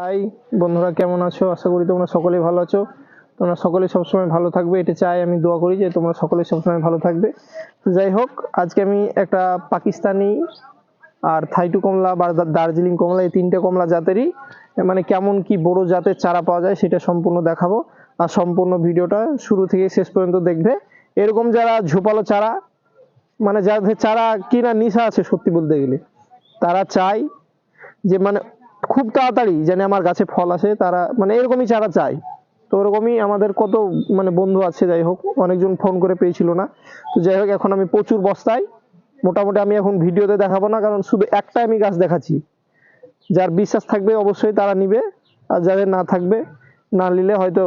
High বন্ধুরা, কেমন আছো? আশা করি তোমরা সকলেই ভালো আছো। তোমরা সকলে সবসময় ভালো থাকবে, এটা চাই, আমি দোয়া করি যে তোমরা সকলে সবসময় ভালো থাকবে। যাই হোক, আজকে আমি একটা পাকিস্তানি আর থাইটু কমলা বা দার্জিলিং কমলা, এই তিনটে কমলা জাতেরই মানে কেমন কি বড় জাতের চারা পাওয়া যায় সেটা সম্পূর্ণ দেখাবো। আর সম্পূর্ণ ভিডিওটা শুরু থেকে শেষ পর্যন্ত দেখবে। এরকম যারা ঝোপালো চারা মানে যাদের চারা কিনা নিশা আছে সত্যি বলতে গেলে, তারা চায় যে মানে খুব তাড়াতাড়ি যেন আমার গাছে ফল আসে, তারা মানে এরকমই চারা চায় তো ওরকমই আমাদের কত মানে বন্ধু আছে, যাই হোক, অনেকজন ফোন করে পেয়েছিল না। তো যাই হোক, এখন আমি প্রচুর বস্তায়, মোটামুটি আমি এখন ভিডিওতে দেখাবো না, কারণ শুধু একটা আমি গাছ দেখাচ্ছি। যার বিশ্বাস থাকবে অবশ্যই তারা নিবে, আর যাদের না থাকবে, না নিলে হয়তো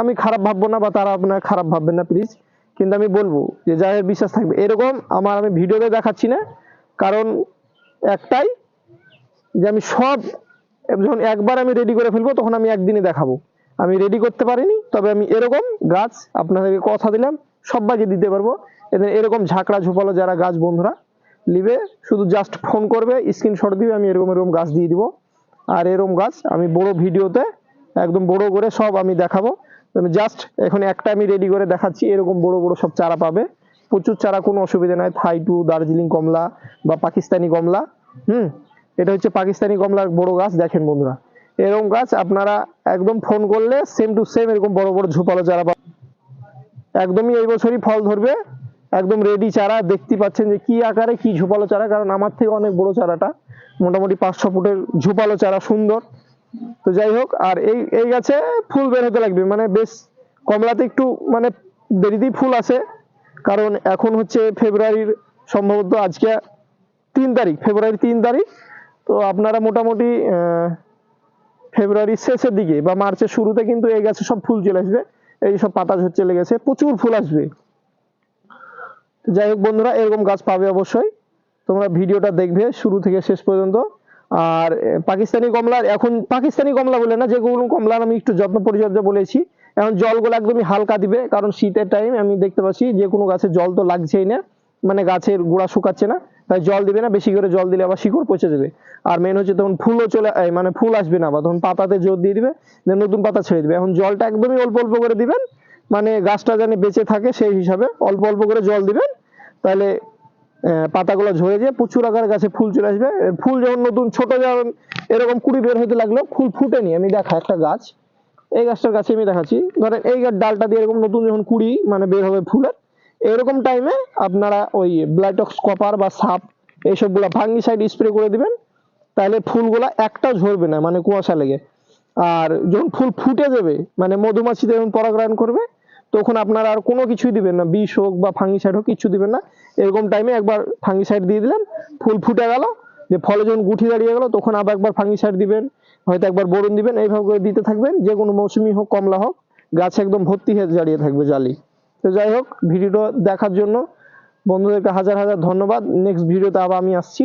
আমি খারাপ ভাববো না, বা তারা আপনার খারাপ ভাববেন না প্লিজ কিন্তু আমি বলব যে যাদের বিশ্বাস থাকবে, এরকম আমার আমি ভিডিওতে দেখাচ্ছি না, কারণ একটাই যে আমি সব যখন একবার আমি রেডি করে ফেলব, তখন আমি একদিনে দেখাবো। আমি রেডি করতে পারিনি, তবে আমি এরকম গাছ আপনাদেরকে কথা দিলাম সবাইকে দিতে পারব। এদের এরকম ঝাঁকড়া ঝোপালো যারা গাছ, বন্ধুরা, নিবে, শুধু জাস্ট ফোন করবে স্ক্রিনশট দিবে, আমি এরকম এরকম গাছ দিয়ে দিব। আর এরকম গাছ আমি বড় ভিডিওতে একদম বড় করে সব আমি দেখাবো। জাস্ট এখন একটা আমি রেডি করে দেখাচ্ছি, এরকম বড় বড় সব চারা পাবে। প্রচুর চারা, কোনো অসুবিধা নাই। থাই টু দার্জিলিং কমলা বা পাকিস্তানি কমলা, হুম? এটা হচ্ছে পাকিস্তানি কমলার বড় গাছ, দেখেন বন্ধুরা। এরকম গাছ আপনারা একদম ফোন করলে সেম টু সেম এরকম বড় বড় ঝোপালো চারা পাবেন। একদমই এই বছরই ফল ধরবে, একদম রেডি চারা, দেখতে পাচ্ছেন যে কি আকারে কি ঝোপালো চারা, কারণ আমার থেকে অনেক বড় চারাটা মোটামুটি পাঁচশো ফুটের ঝোপালো চারা সুন্দর। তো যাই হোক, আর এই এই গাছে ফুল বের হতে লাগবে মানে বেশ কমলাতে একটু মানে দেরিতেই ফুল আসে, কারণ এখন হচ্ছে ফেব্রুয়ারির সম্ভবত আজকে তিন তারিখ, ফেব্রুয়ারির তিন তারিখ। তো আপনারা মোটামুটি ফেব্রুয়ারির শেষের দিকে বা মার্চের শুরুতে কিন্তু এই গাছে সব ফুল চলে আসবে। এই সব পাতা চলে গেছে। প্রচুর ফুল আসবে। যাই হোক বন্ধুরা, এরকম গাছ পাবে অবশ্যই। তোমরা ভিডিওটা দেখবে শুরু থেকে শেষ পর্যন্ত। আর পাকিস্তানি কমলার, এখন পাকিস্তানি কমলা বলে না, যে কোনো কমলার আমি একটু যত্ন পরিচর্যা বলেছি। এখন জলগুলো একদমই হালকা দিবে, কারণ শীতের টাইম আমি দেখতে পাচ্ছি যে কোনো গাছে জল তো লাগছেই না। মানে গাছের গোড়া শুকাচ্ছে না। তাই জল দিবে না, বেশি করে জল দিলে আবার শিকড় পচে যাবে। আর মেন হচ্ছে তখন ফুলও চলে মানে ফুল আসবে না, বা তখন পাতাতে জোর দিয়ে দিবে নতুন পাতা ছেড়ে দিবে। এখন জলটা একদমই অল্প অল্প করে দিবেন মানে গাছটা যেন বেঁচে থাকে সেই হিসাবে অল্প অল্প করে জল দিবেন, তাহলে পাতাগুলো ঝরে যায়, প্রচুর আকারে গাছে ফুল চলে আসবে। ফুল যখন নতুন, ছোট যখন এরকম কুড়ি বের হতে লাগল, ফুল ফুটেনি। আমি দেখা একটা গাছ, এই গাছটার কাছে আমি দেখাচ্ছি। ধরেন এই গাছ ডালটা দিয়ে এরকম নতুন যখন কুড়ি মানে বের হবে ফুলের এরকম টাইমে আপনারা ওই ব্লাইটক্স কপার বা সাপ এইসবগুলো ফাঙ্গিসাইড স্প্রে করে দিবেন, তাহলে ফুলগুলা একটাও ঝরবে না মানে কুয়াশা লেগে। আর যখন ফুল ফুটে যাবে মানে মধুমাছি যখন পরাগায়ন করবে, তখন আপনারা আর কোনো কিছুই দিবেন না, বিষ হোক বা ফাঙ্গিসাইড হোক কিছু দিবেন না। এরকম টাইমে একবার ফাঙ্গিসাইড দিয়ে দিলেন, ফুল ফুটে গেল, যে ফলে যখন গুঠি দাঁড়িয়ে গেল, তখন আবার একবার ফাঙ্গিসাইড দিবেন, হয়তো একবার বরুণ দিবেন, এইভাবে দিতে থাকবেন, যে কোনো মৌসুমি হোক, কমলা হোক, গাছ একদম ভর্তি হয়ে দাঁড়িয়ে থাকবে জালি। তো যাই হোক, ভিডিওটা দেখার জন্য। বন্ধুদেরকে হাজার হাজার ধন্যবাদ। নেক্সট ভিডিওতে আবার আমি আসছি।